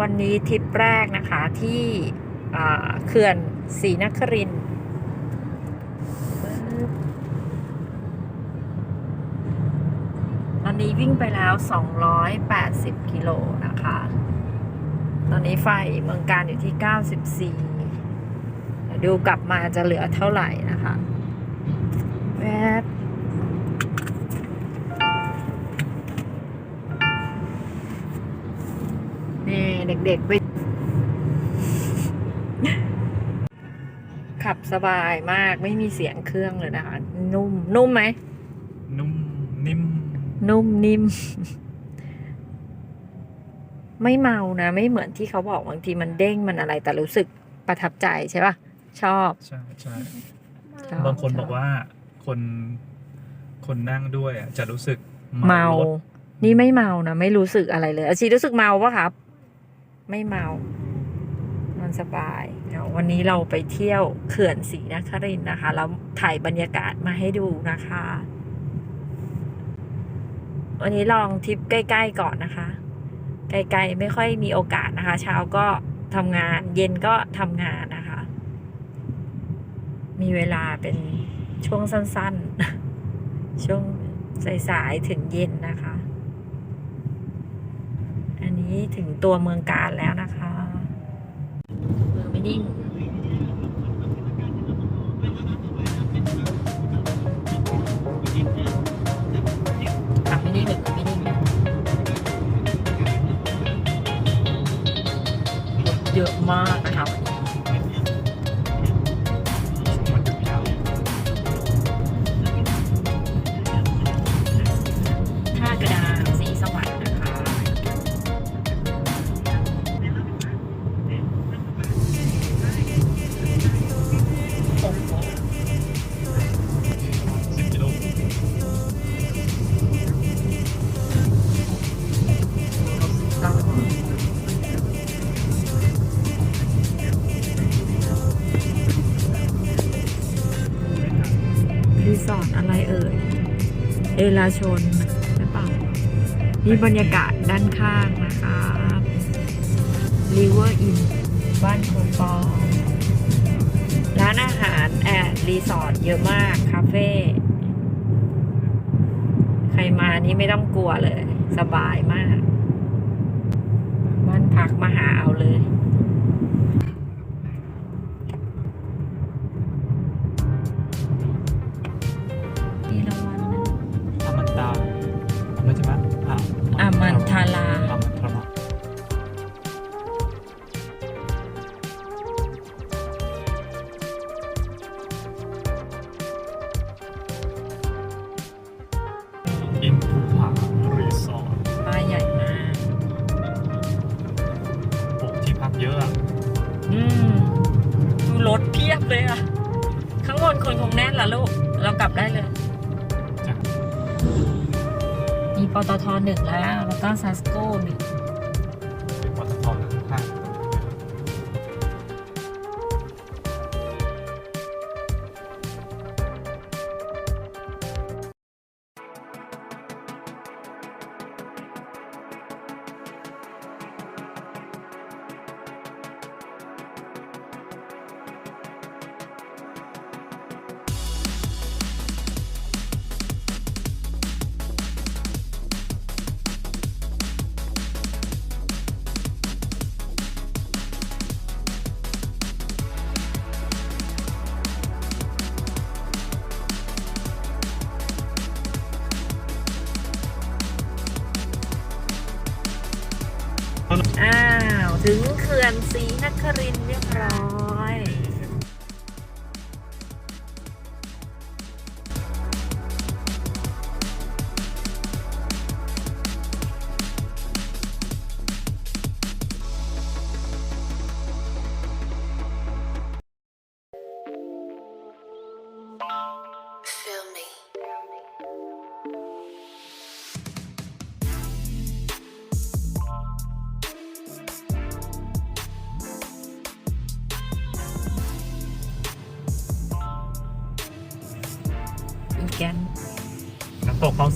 วันนี้ทริปแรกนะคะที่เขื่อนศรีนครินตอนนี้วิ่งไปแล้ว 280 กิโลนะคะ ตอนนี้ไฟเมืองการอยู่ที่ 94เดี๋ยวดูกลับมาจะเหลือเท่าไหร่นะคะ แวบ ด็กๆไปขับสบายมากไม่มีเสียงเครื่องเลยนะคะ นุ่ม นุ่มไหม นุ่ม นิ่ม นุ่มนิ่ม ไม่เมานะ ไม่เหมือนที่เขาบอกบางทีมันเด้งมันอะไร แต่รู้สึกประทับใจใช่ปะชอบใช่ใช่ชอบบางคนบอกว่าคนคนนั่งด้วยอะจะรู้สึกเมารถนี่ไม่เมานะ ไม่รู้สึกอะไรเลยอาชีรู้สึกเมาปะครับ ไม่เมามันสบายเดี๋ยววันนี้เราไปเที่ยวเขื่อนศรีนครินทร์นะคะ แล้วถ่ายบรรยากาศมาให้ดูนะคะ วันนี้ลองทริปใกล้ ๆ ก่อนนะคะ ไกลๆไม่ค่อยมีโอกาสนะคะ เช้าก็ทำงานเย็นก็ทำงานนะคะ มีเวลาเป็นช่วงสั้น ๆ ช่วงสาย ๆ ถึงเย็นนะคะ นี้ถึงตัวเมืองการแล้วนะคะมือไม่นิ่งขับไม่นิ่งหรือไม่นิ่งเยอะมากนะครับ เอราชนหรือเปล่านี่บรรยากาศด้านข้างนะคะริเวอร์อินบ้านโคปอร้านอาหารแอดรีสอร์ทเยอะมาก คาเฟ่ใครมานี่ไม่ต้องกลัวเลย สบายมาก บ้านพักมาหาเอาเลย 1 แล้ว แล้วก็ซัสโก้ห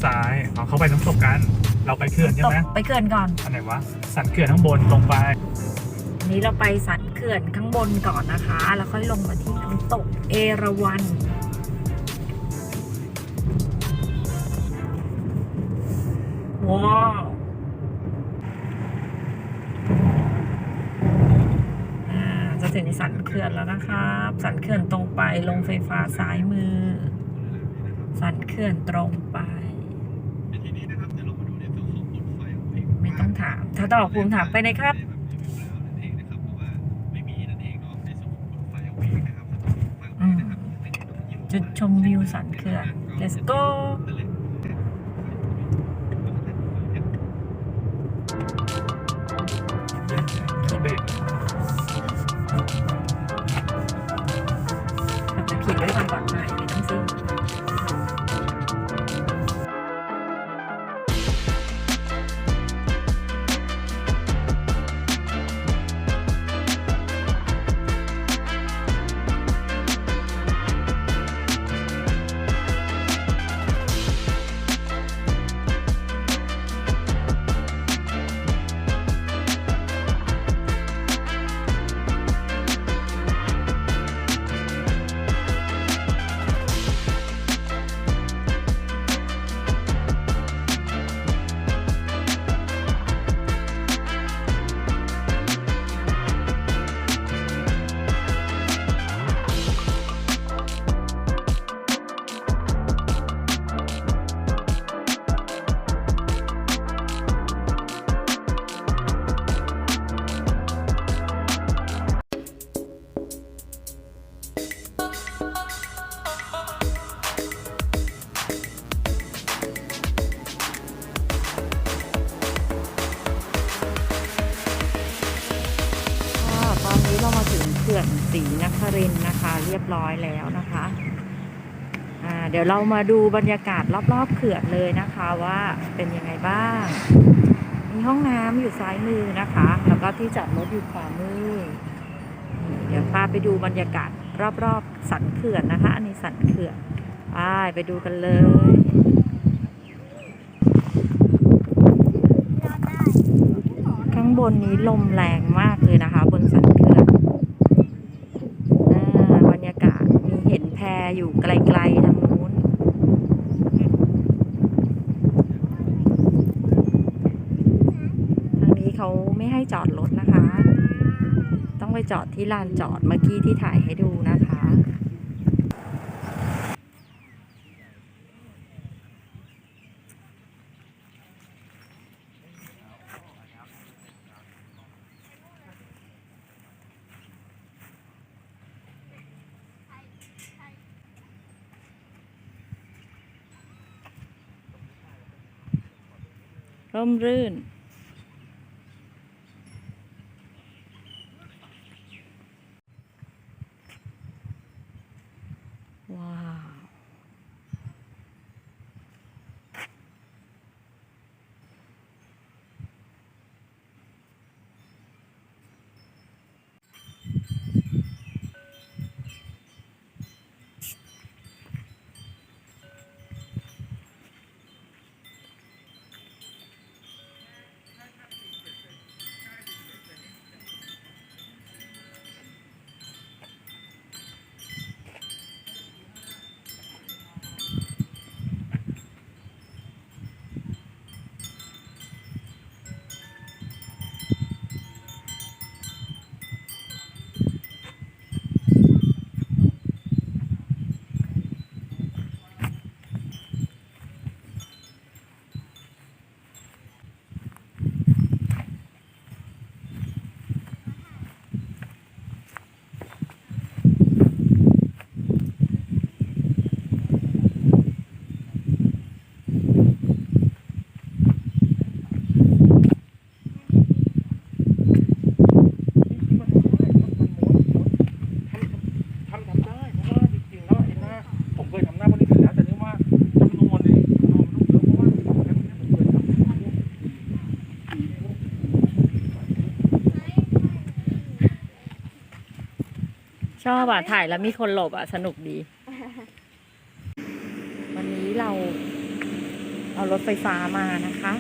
ซ้ายเอาเข้าไปน้ำตกกัน เราไปเขื่อนใช่ตกไหมไปเขื่อนก่อน อันไหนวะ สันเขื่อนข้างบนลงไป อันนี้เราไปสันเขื่อนข้างบนก่อนนะคะ แล้วค่อยลงมาที่น้ำตกเอราวัณว้าวอ่าจะถึงสันเขื่อนแล้วนะครับ สันเขื่อนตรงไปลงไฟฟ้าซ้ายมือ สันเขื่อนตรงไป ไม่ต้อง ถ้าตอบภูมิถามไปเลยครับจุดชมวิวสันเขื่อน let's go รินนะคะ เรียบร้อยแล้วนะคะเดี๋ยวเรามาดูบรรยากาศรอบๆเขื่อนเลยนะคะว่าเป็นยังไงบ้าง มีห้องน้ำอยู่ซ้ายมือนะคะ แล้วก็ที่จอดรถอยู่ขวามือ เดี๋ยวพาไปดูบรรยากาศรอบๆสันเขื่อนนะคะ อันนี้สันเขื่อนไปไปดูกันเลยข้างบนนี้ลมแรงมากเลยนะคะ บนสันเขื่อนอ่าบรรยากาศมีเห็นแพอยู่ไกลๆทางนู้น ทางนี้เขาไม่ให้จอดรถนะคะ ต้องไปจอดที่ลานจอดเมื่อกี้ที่ถ่ายให้ดูนะคะ ร่มรื่น ว้าว ทำทำได้เพราะว่าจริงๆแล้วไอ้หน้าผมเคยทำหน้าบริษัทแล้วแต่นี่ว่าจำนวนเนี่ยจำนวนมันต้องเยอะเพราะว่าแค่นี้ผมเคยทำ ชอบอะถ่ายแล้วมีคนหลบอะ สนุกดี วันนี้เราเอารถไฟฟ้ามานะคะ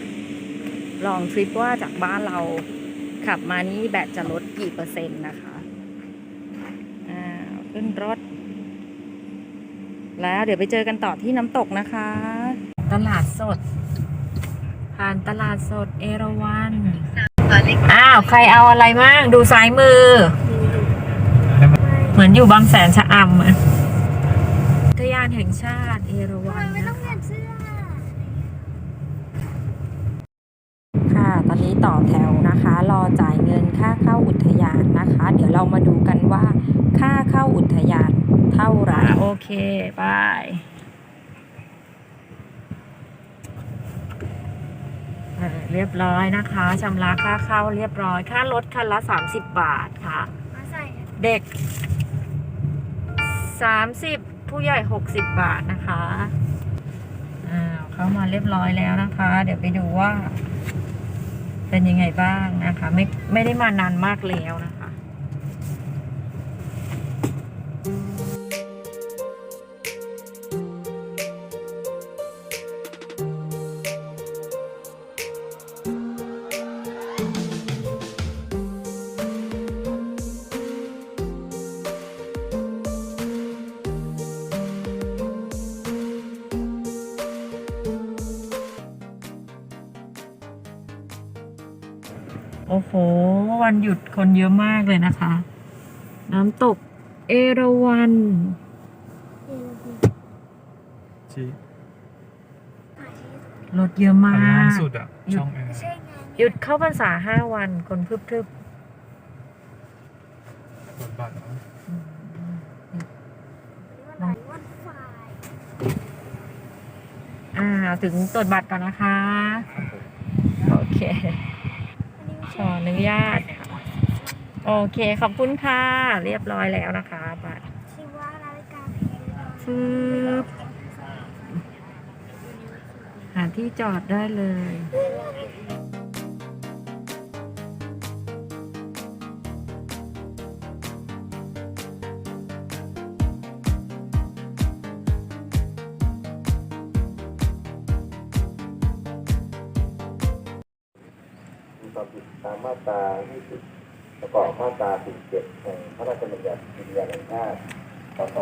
ลองทริปว่าจากบ้านเราขับมานี้แบตจะลดกี่เปอร์เซ็นต์นะคะอ่าขึ้นรถ แล้วเดี๋ยวไปเจอกันต่อที่น้ำตกนะคะ ตลาดสด ผ่านตลาดสดเอราวันอ้าว ใครเอาอะไรมากดูซ้ายมือเหมื อนอยู่บางแสนชะอำอะอุทยานแห่งชาติเอราวัณไม่ต้องนะคะเปลี่ยนเสื้อค่ะ ตอนนี้ต่อแถวนะคะ รอจ่ายเงินค่าเข้าอุทยานนะคะ เดี๋ยวเรามาดูกันว่าค่าเข้าอุทยานเท่าไหร่โอเคบายอ่าเรียบร้อยนะคะชำระค่าเข้าเรียบร้อย ค่ารถคันละ 30 บาทค่ะ มาใส่เด็ก 30 ผู้ใหญ่ 60 บาทนะคะ อ้าว เข้ามาเรียบร้อยแล้วนะคะ เดี๋ยวไปดูว่า เป็นยังไงบ้างนะคะ ไม่ไม่ได้มานานมากแล้วนะ โอ้โห วันหยุดคนเยอะมากเลยนะคะ น้ำตกเอราวัน ชี้รถเยอะมาอันล่างก สุดอะช่องแอไม่ร์ใช่ไงหยุดเข้าพรรษาห้าวันคนพรึบกดบัตรเนอะวันไหนวันฝ่ายๆอ่า ถึงตรวจบัตรก่อนนะคะ โอเค ขออนุญาตค่ะ โอเค ขอบคุณค่ะ เรียบร้อยแล้วนะคะบัตรชื่อว่านาฬิกาฟืบหาที่จอดได้เลย ความผิดตามมาตรา20ประกอบมาตรา17แห่งพระราชบัญญัติวิทยาแห่งชาติพศ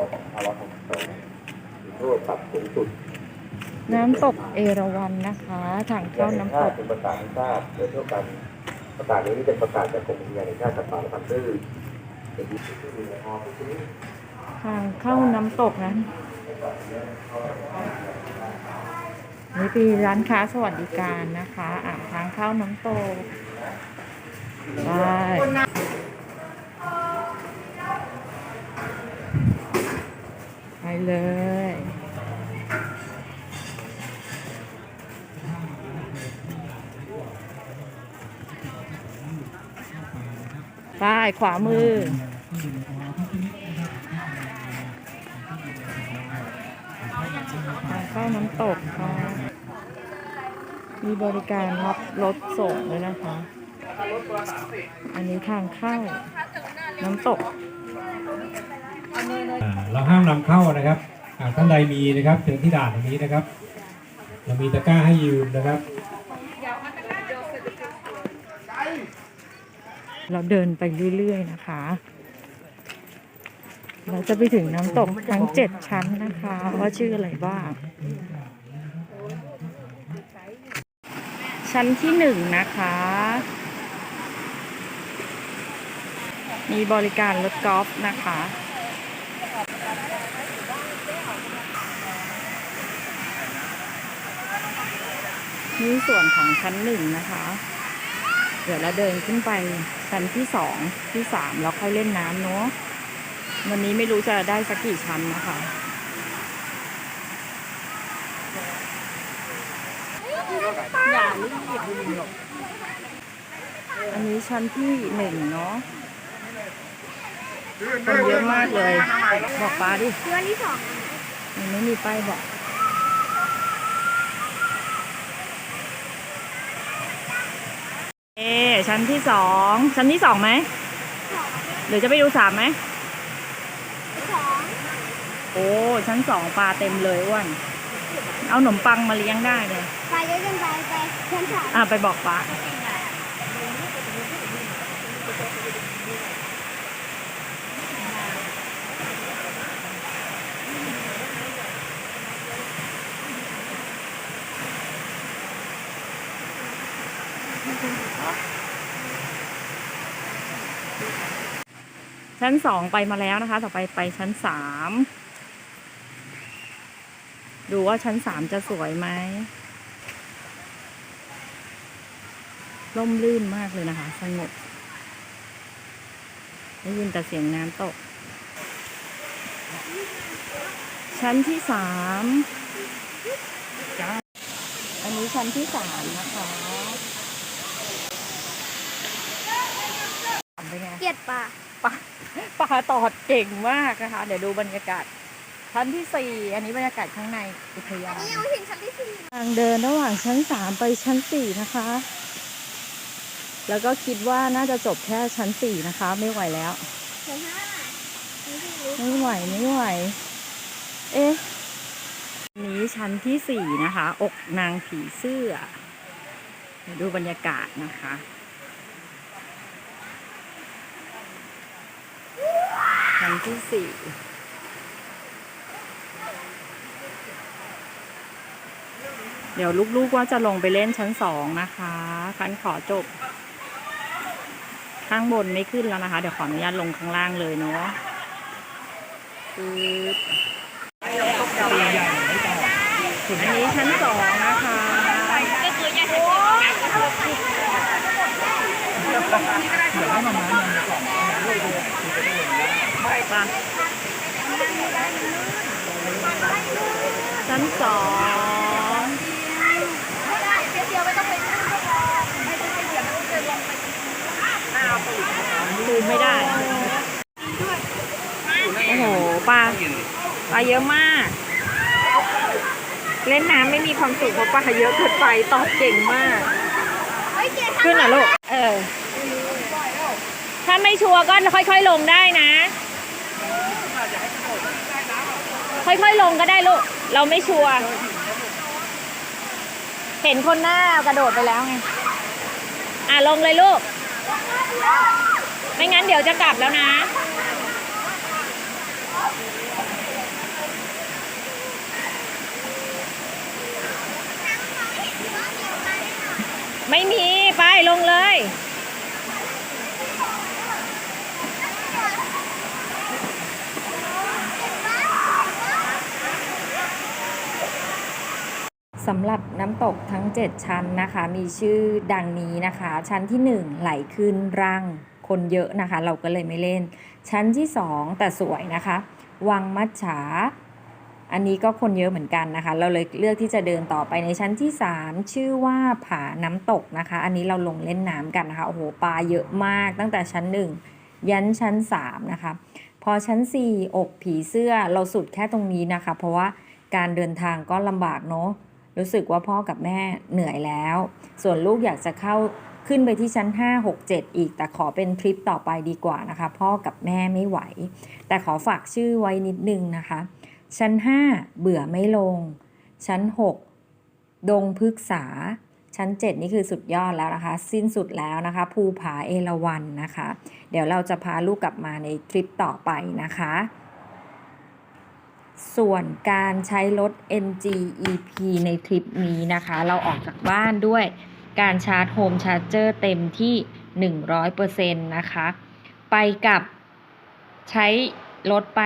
2562มีโทษปรับสูงสุดน้ำตกเอราวันนะคะ ทางเข้าน้ำตกเป็นประกาศแห่งชาติโดยเท่ากันประกาศนี้เป็นประกาศจากกรมอุทยานแห่งชาติสัตว์ป่าและพันธุ์พืชเป็นที่ที่มีในฮอทางเข้าน้ำตกนั้นนี่เป็นร้านค้าสวัสดิการนะคะอ่าทางเข้าน้ำตก ได้ไปเลยไปขวามือ มีบริการรับรถส่งด้วยนะคะ อันนี้ทางเข้า น้ำตกอ่าเราห้ามนำเข้านะครับหากท่านใดมีนะครับเชิญที่ด่านตรงนี้นะครับ เรามีตะกร้าให้ยืมนะครับ เราเดินไปเรื่อยๆนะคะ เราจะไปถึงน้ำตกทั้งเจ็ดชั้นนะคะ ว่าชื่ออะไรบ้าง ชั้นที่หนึ่งนะคะ มีบริการรถกอล์ฟนะคะ นี่ส่วนของชั้นหนึ่งนะคะ เดี๋ยวเราเดินขึ้นไปชั้นที่สองที่สามแล้วค่อยเล่นน้ำเนาะวันนี้ไม่รู้จะได้สักกี่ชั้นนะคะ อย่ารีบหรอกอันนี้ชั้นที่หนึ่งเนาะคนเยอะมากเลย บอกป้าดิเพื่อนที่สองมันไม่มีป้ายบอกเอ๊ชั้นที่สองชั้นที่สองไหมหรือจะไปดูสามไหมสองโอ้ชั้นสองปลาเต็มเลยอ้วนส เอาขนมปังมาเลี้ยงได้เลยไปเยอะจนไปไปชั้นสามอะไปบอกป้าชั้นสองไปมาแล้วนะคะ ต่อไปไปชั้นสาม ดูว่าชั้นสามจะสวยไหมร่มรื่นมากเลยนะคะ สงบได้ยินแต่เสียงน้ำตก ชั้นที่สามอันนี้ชั้นที่สามนะคะเป็นไงเกลียดป่าปลาปลาตอดเก่งมากนะคะ เดี๋ยวดูบรรยากาศ ชั้นที่สี่อันนี้บรรยากาศข้างในอุทยานนี่ยังไม่ถึงชั้นที่สี่ทางเดินระหว่างชั้นสามไปชั้นสี่นะคะ แล้วก็คิดว่าน่าจะจบแค่ชั้นสี่นะคะ ไม่ไหวแล้วชั้นห้าชั้นที่รู้ไม่ไหวไม่ไหว เอ๊ะอันนี้ชั้นที่สี่นะคะ อกนางผีเสื้อเดี๋ยวดูบรรยากาศนะคะชั้นที่สี่ เดี๋ยวลูกๆว่าจะลงไปเล่นชั้นสองนะคะคันขอจบ ข้างบนไม่ขึ้นแล้วนะคะ เดี๋ยวขออนุญาตลงข้างล่างเลยเนาะปึ๊บอันนี้ชั้นสองนะคะชั้นสอง ซูมไม่ได้ โอ้โหปลาปลาเยอะมาก เล่นน้ำไม่มีความสุขเพราะปลาเยอะเกินไปตอบเก่งมาก ขึ้นเหรอลูก เออ ถ้าไม่ชัวร์ก็ค่อยๆลงได้นะ ค่อยๆลงก็ได้ลูก เราไม่ชัวร์เห็นคนหน้ากระโดดไปแล้วไง อะลงเลยลูก ไม่งั้นเดี๋ยวจะกลับแล้วนะ ไม่มี ไปลงเลยสำหรับน้ำตกทั้ง 7 ชั้นนะคะ มีชื่อดังนี้นะคะ ชั้นที่ 1 ไหลขึ้นรัง คนเยอะนะคะ เราก็เลยไม่เล่น ชั้นที่ 2 แต่สวยนะคะ วังมัจฉา อันนี้ก็คนเยอะเหมือนกันนะคะ เราเลยเลือกที่จะเดินต่อไปในชั้นที่ 3 ชื่อว่าผาน้ำตกนะคะ อันนี้เราลงเล่นน้ำกันนะคะโอ้โหปลาเยอะมากตั้งแต่ชั้น 1 ยันชั้น 3 นะคะ พอชั้น 4 อกผีเสื้อเราสุดแค่ตรงนี้นะคะ เพราะว่าการเดินทางก็ลำบากเนาะรู้สึกว่าพ่อกับแม่เหนื่อยแล้ว ส่วนลูกอยากจะเข้า ขึ้นไปที่ชั้น 5 6 7 อีก แต่ขอเป็นทริปต่อไปดีกว่านะคะ พ่อกับแม่ไม่ไหว แต่ขอฝากชื่อไว้นิดนึงนะคะ ชั้น 5 เบื่อไม่ลง ชั้น 6 ดงพฤกษา ชั้น 7 นี่คือสุดยอดแล้วนะคะ สิ้นสุดแล้วนะคะ ภูผาเอราวันนะคะ เดี๋ยวเราจะพาลูกกลับมาในทริปต่อไปนะคะส่วนการใช้รถ NG EP ในทริปนี้นะคะ เราออกจากบ้านด้วย การชาร์จโฮมชาร์จเจอร์เต็มที่ 100%นะคะ ไปกับใช้รถไป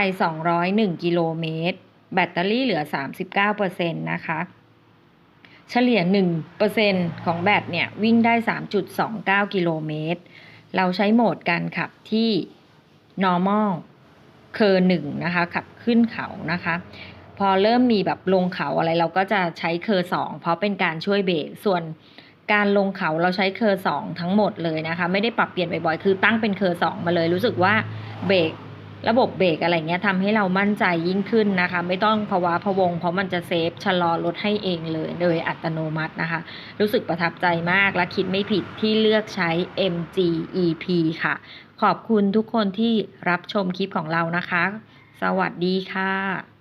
201 กิโลเมตร แบตเตอรี่เหลือ 39%นะคะ เฉลี่ย 1%ของแบตเนี่ย วิ่งได้ 3.29 กิโลเมตร เราใช้โหมดการขับที่ normal เคอร์หนึ่งนะคะ ขับขึ้นเขานะคะ พอเริ่มมีแบบลงเขาอะไรเราก็จะใช้เคอร์สองเพราะเป็นการช่วยเบรกส่วน การลงเขาเราใช้เคอร์สองทั้งหมดเลยนะคะ ไม่ได้ปรับเปลี่ยนบ่อยๆ คือตั้งเป็นเคอร์สองมาเลย รู้สึกว่าเบรกระบบเบรกอะไรเงี้ยทำให้เรามั่นใจยิ่งขึ้นนะคะ ไม่ต้องภาวะพะวง เพราะมันจะเซฟชะลอรถให้เองเลยโดยอัตโนมัตินะคะ รู้สึกประทับใจมากและคิดไม่ผิดที่เลือกใช้ MG EP ค่ะ ขอบคุณทุกคนที่รับชมคลิปของเรานะคะ สวัสดีค่ะ